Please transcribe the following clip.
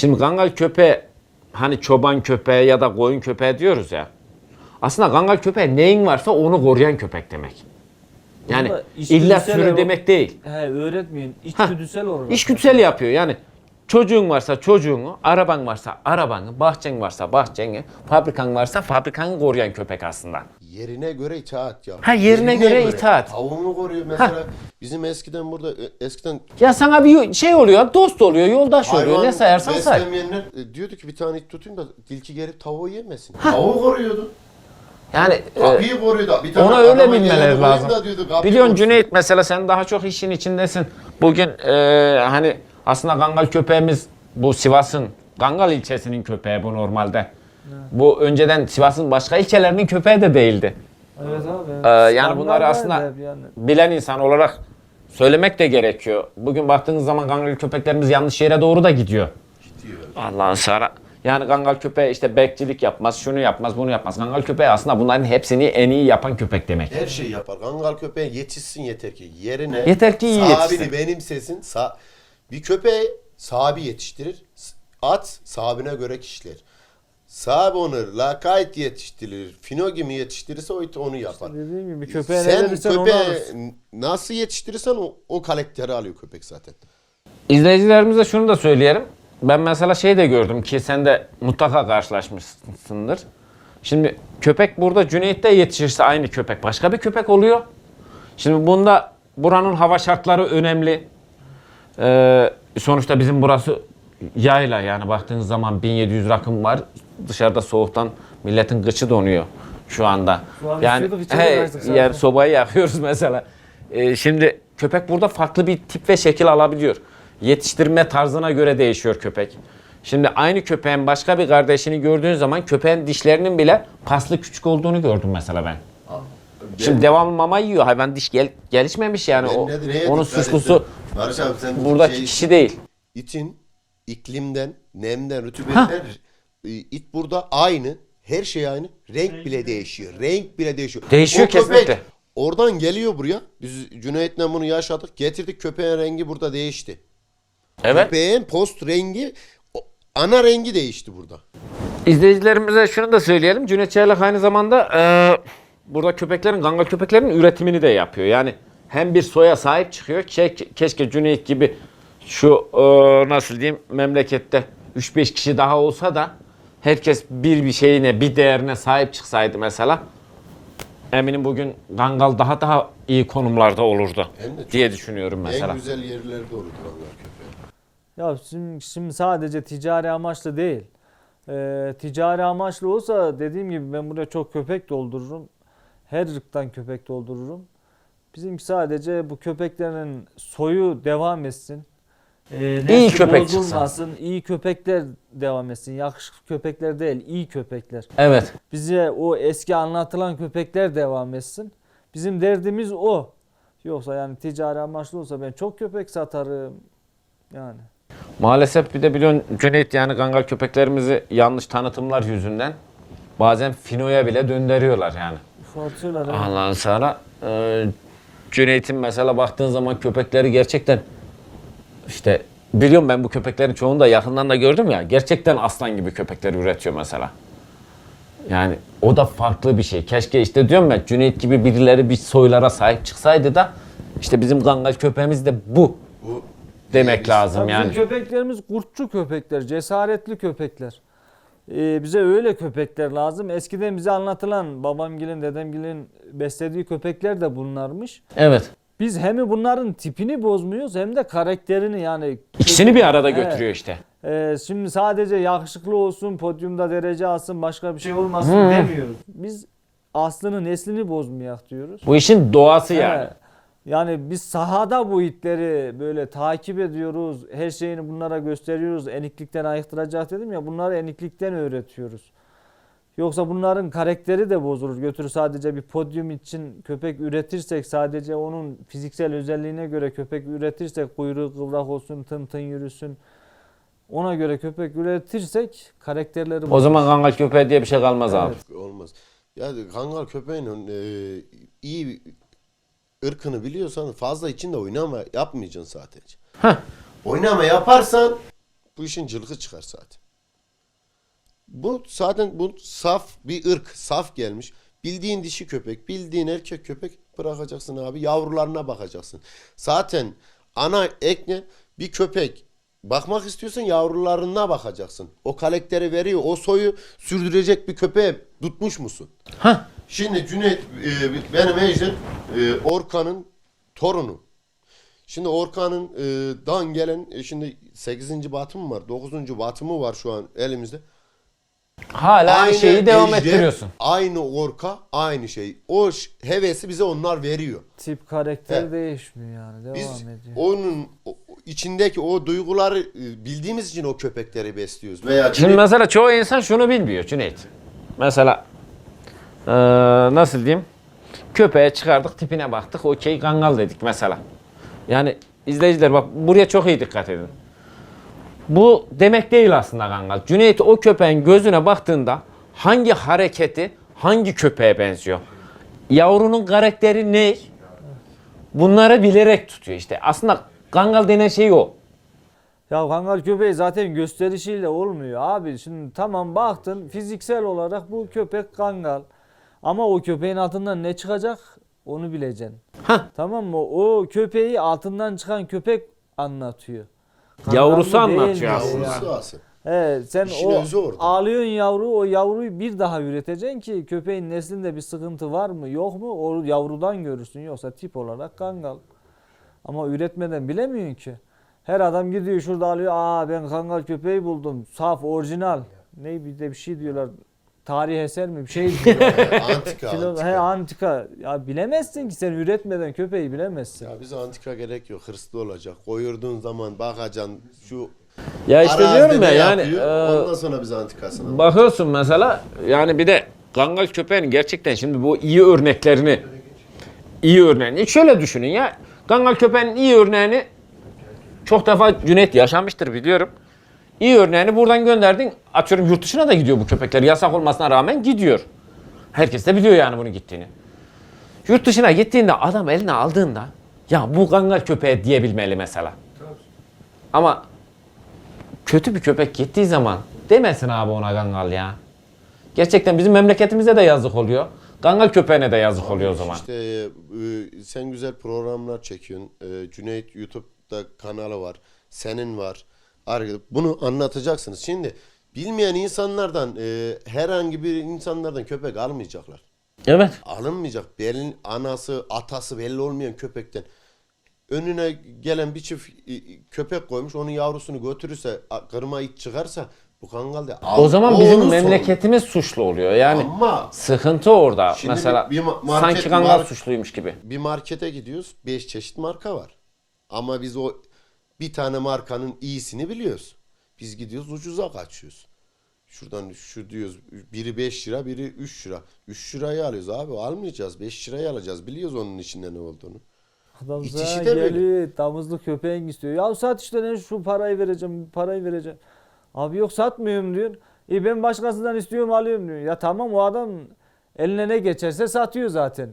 Şimdi kangal köpeği hani çoban köpeği ya da koyun köpeği diyoruz ya. Aslında kangal köpeği neyin varsa onu koruyan köpek demek. Yani illa sürü demek değil. He öğretmeyin. İçgüdüsel olarak. İşgüdüsel yapıyor yani. Çocuğun varsa çocuğunu, araban varsa arabanı, bahçen varsa bahçeni, fabrikan varsa fabrikanı koruyan köpek aslında. Yerine göre itaat ya. Ha, yerine göre itaat. Tavuğunu koruyor mesela. Bizim eskiden burada e, eskiden Ya sana bir şey oluyor, dost oluyor, yoldaş oluyor. Ne sayarsan say. beslemeyenler e, diyordu ki bir tane it tutayım da tilki gelip tavuğu yemesin. Tavuğu koruyordu. Yani e, Kapıyı koruyordu. Bir tane Ona öyle bilmeleri lazım. diyordu, Biliyorsun. Cüneyt mesela sen daha çok işin içindesin. Bugün e, hani aslında Kangal köpeğimiz bu Sivas'ın Kangal ilçesinin köpeği bu normalde. Bu önceden Sivas'ın başka ilçelerinin köpeği de değildi. Evet abi. Ee, yani bunları aslında yani. bilen insan olarak söylemek de gerekiyor. Bugün baktığınız zaman Kangal köpeklerimiz yanlış yere doğru da gidiyor. Gidiyor. Allah'ın sana. Yani Kangal köpeği işte bekçilik yapmaz, şunu yapmaz, bunu yapmaz. Kangal köpeği aslında bunların hepsini en iyi yapan köpek demek. Her şeyi yapar. Kangal köpeğe yetişsin yeter ki. Yerine Yeter ki iyi sahibini yetişsin. benimsesin. Sa bir köpeği sahibi yetiştirir. At sahibine göre kişiler. Sahibi onu lakayt yetiştirir. Fino gibi yetiştirirse o it onu yapar. Dediğim gibi köpeğe ne Sen verirsen onu köpeği alırsın. nasıl yetiştirirsen o, o karakteri alıyor köpek zaten. İzleyicilerimize şunu da söyleyelim. Ben mesela şey de gördüm ki sen de mutlaka karşılaşmışsındır. Şimdi köpek burada Cüneyt'te yetişirse aynı köpek başka bir köpek oluyor. Şimdi bunda buranın hava şartları önemli. Ee, sonuçta bizim burası yayla yani baktığınız zaman 1700 rakım var. Dışarıda soğuktan milletin gıçı donuyor şu anda. Şu an yani he, yani sobayı yakıyoruz mesela. Ee, şimdi köpek burada farklı bir tip ve şekil alabiliyor. Yetiştirme tarzına göre değişiyor köpek. Şimdi aynı köpeğin başka bir kardeşini gördüğün zaman köpeğin dişlerinin bile paslı küçük olduğunu gördüm mesela ben. Şimdi devamlı mama yiyor. Hayvan diş gel, gelişmemiş yani. Ben O, ne- neye onun dikkat suçlusu ettim? Barış abi sen buradaki şey- kişi değil. İtin iklimden, nemden, rütubetten e, it burada aynı. Her şey aynı. Renk bile değişiyor. Renk bile değişiyor. Değişiyor O köpek kesinlikle. Oradan geliyor buraya. Biz Cüneyt'le bunu yaşadık. Getirdik köpeğin rengi burada değişti. Evet. Köpeğin post rengi ana rengi değişti burada. İzleyicilerimize şunu da söyleyelim. Cüneyt Çaylak aynı zamanda e, burada köpeklerin, kangal köpeklerin üretimini de yapıyor. Yani hem bir soya sahip çıkıyor. Ke- keşke Cüneyt gibi şu e, nasıl diyeyim memlekette 3-5 kişi daha olsa da herkes bir bir şeyine, bir değerine sahip çıksaydı mesela. Eminim bugün Kangal daha daha iyi konumlarda olurdu Hem de çok- diye düşünüyorum mesela. En güzel yerlerde olur kangal köpeği. Ya şimdi, şimdi sadece ticari amaçlı değil. Ee, ticari amaçlı olsa dediğim gibi ben buraya çok köpek doldururum. Her ırktan köpek doldururum. Bizimki sadece bu köpeklerin soyu devam etsin. Ee, nesli köpek bozulmasın, iyi köpekler devam etsin. Yakışıklı köpekler değil, iyi köpekler. Evet. Bize o eski anlatılan köpekler devam etsin. Bizim derdimiz o. Yoksa yani ticari amaçlı olsa ben çok köpek satarım. Yani. Maalesef bir de biliyorsun Cüneyt yani kangal köpeklerimizi yanlış tanıtımlar yüzünden bazen finoya bile döndürüyorlar yani. Ufaltıyorlar. evet. Allah'ın sana e, Cüneyt'in mesela baktığın zaman köpekleri gerçekten işte biliyorum ben bu köpeklerin çoğunu da yakından da gördüm ya gerçekten aslan gibi köpekler üretiyor mesela. Yani o da farklı bir şey. Keşke işte diyorum ben Cüneyt gibi birileri bir soylara sahip çıksaydı da işte bizim kangal köpeğimiz de bu Bu demek lazım Tabii yani. Bizim köpeklerimiz kurtçu köpekler, cesaretli köpekler. Ee, bize öyle köpekler lazım. Eskiden bize anlatılan babamgilin, dedemgilin beslediği köpekler de bunlarmış. Evet. Biz hem bunların tipini bozmuyoruz hem de karakterini yani. İkisini bir arada Evet. götürüyor işte. Ee, şimdi sadece yakışıklı olsun, podyumda derece alsın, başka bir şey olmasın Hı. demiyoruz. Biz aslını, neslini bozmayak diyoruz. Bu işin doğası yani. Evet. Yani biz sahada bu itleri böyle takip ediyoruz. Her şeyini bunlara gösteriyoruz. Eniklikten ayıktıracak dedim ya. Bunları eniklikten öğretiyoruz. Yoksa bunların karakteri de bozulur. Götürür sadece bir podyum için köpek üretirsek sadece onun fiziksel özelliğine göre köpek üretirsek kuyruğu kıvrak olsun, tın tın yürüsün. Ona göre köpek üretirsek karakterleri O zaman kangal köpeği diye bir şey kalmaz abi. olmaz. Ya kangal köpeğinin e, iyi ırkını biliyorsan fazla içinde oynama yapmayacaksın zaten. Heh. Oynama yaparsan bu işin cılkı çıkar zaten. Bu zaten bu saf bir ırk, saf gelmiş. Bildiğin dişi köpek, bildiğin erkek köpek bırakacaksın abi. Yavrularına bakacaksın. Zaten ana ekne bir köpek bakmak istiyorsan yavrularına bakacaksın. O karakteri veriyor. O soyu sürdürecek bir köpeğe tutmuş musun? Hah. Şimdi Cüneyt e, benim Ejder e, Orkan'ın torunu. Şimdi Orkan'ın e, dan gelen e, şimdi 8. batımı var, 9. batımı var şu an elimizde. Hala aynı şeyi devam ejder, ettiriyorsun. Aynı orka, aynı şey. O hevesi bize onlar veriyor. Tip karakter Evet. değişmiyor yani. Devam Biz ediyor. onun içindeki o duyguları e, bildiğimiz için o köpekleri besliyoruz. Veya Şimdi mesela çoğu insan şunu bilmiyor Cüneyt. Mesela eee, nasıl diyeyim? Köpeğe çıkardık tipine baktık okey kangal dedik mesela. Yani izleyiciler bak buraya çok iyi dikkat edin. Bu demek değil aslında kangal. Cüneyt o köpeğin gözüne baktığında hangi hareketi hangi köpeğe benziyor? Yavrunun karakteri ne? Bunları bilerek tutuyor işte. Aslında kangal denen şey o. Ya kangal köpeği zaten gösterişiyle olmuyor abi. Şimdi tamam baktın fiziksel olarak bu köpek kangal. Ama o köpeğin altından ne çıkacak onu bileceksin. Hah. Tamam mı? O köpeği altından çıkan köpek anlatıyor. Yavrusu mı değil anlatıyor aslında. Yavrusu. Evet, sen İşin o özü orada. ağlıyorsun yavru, o yavruyu bir daha üreteceksin ki köpeğin neslinde bir sıkıntı var mı yok mu o yavrudan görürsün yoksa tip olarak kangal. Ama üretmeden bilemiyorsun ki. Her adam gidiyor şurada alıyor, aa ben kangal köpeği buldum, saf, orijinal. Ne bir de bir şey diyorlar, tarih eser mi bir şey antika, Kilo- antika. He antika. Ya bilemezsin ki sen üretmeden köpeği bilemezsin. Ya bize antika gerek yok. Hırslı olacak. Koyurduğun zaman bakacaksın şu Ya işte arazide diyorum ya yani yapıyor, eee, ondan sonra bize antikasını. Bakıyorsun mesela yani bir de kangal köpeğin gerçekten şimdi bu iyi örneklerini iyi örneğini şöyle düşünün ya kangal köpeğin iyi örneğini çok defa Cüneyt yaşamıştır biliyorum. İyi örneğini buradan gönderdin. Atıyorum yurt dışına da gidiyor bu köpekler. Yasak olmasına rağmen gidiyor. Herkes de biliyor yani bunun gittiğini. Yurt dışına gittiğinde adam eline aldığında ya bu kangal köpeği diyebilmeli mesela. Ama kötü bir köpek gittiği zaman demesin abi ona kangal ya. Gerçekten bizim memleketimize de yazık oluyor. Kangal köpeğine de yazık oluyor o zaman. İşte e, sen güzel programlar çekiyorsun. E, Cüneyt YouTube'da kanalı var. Senin var. Bunu anlatacaksınız. Şimdi bilmeyen insanlardan e, herhangi bir insanlardan köpek almayacaklar. Evet. Alınmayacak. Belin anası, atası belli olmayan köpekten önüne gelen bir çift e, köpek koymuş. Onun yavrusunu götürürse, kırma it çıkarsa bu kangal da O zaman O bizim onun sorunu. memleketimiz suçlu oluyor. Yani Ama sıkıntı orada. Şimdi Mesela bir- bir ma- market- sanki kangal suçluymuş gibi. bir markete gidiyoruz. 5 çeşit marka var. Ama biz o bir tane markanın iyisini biliyoruz. Biz gidiyoruz ucuza kaçıyoruz. Şuradan şu diyoruz biri 5 lira biri 3 lira. 3 lirayı alıyoruz abi almayacağız 5 lirayı alacağız biliyoruz onun içinde ne olduğunu. Adam İçişi de böyle. damızlı köpeğin istiyor. Ya sat işte ne şu parayı vereceğim parayı vereceğim. Abi yok satmıyorum diyor. E ben başkasından istiyorum alıyorum diyor. Ya tamam o adam eline ne geçerse satıyor zaten.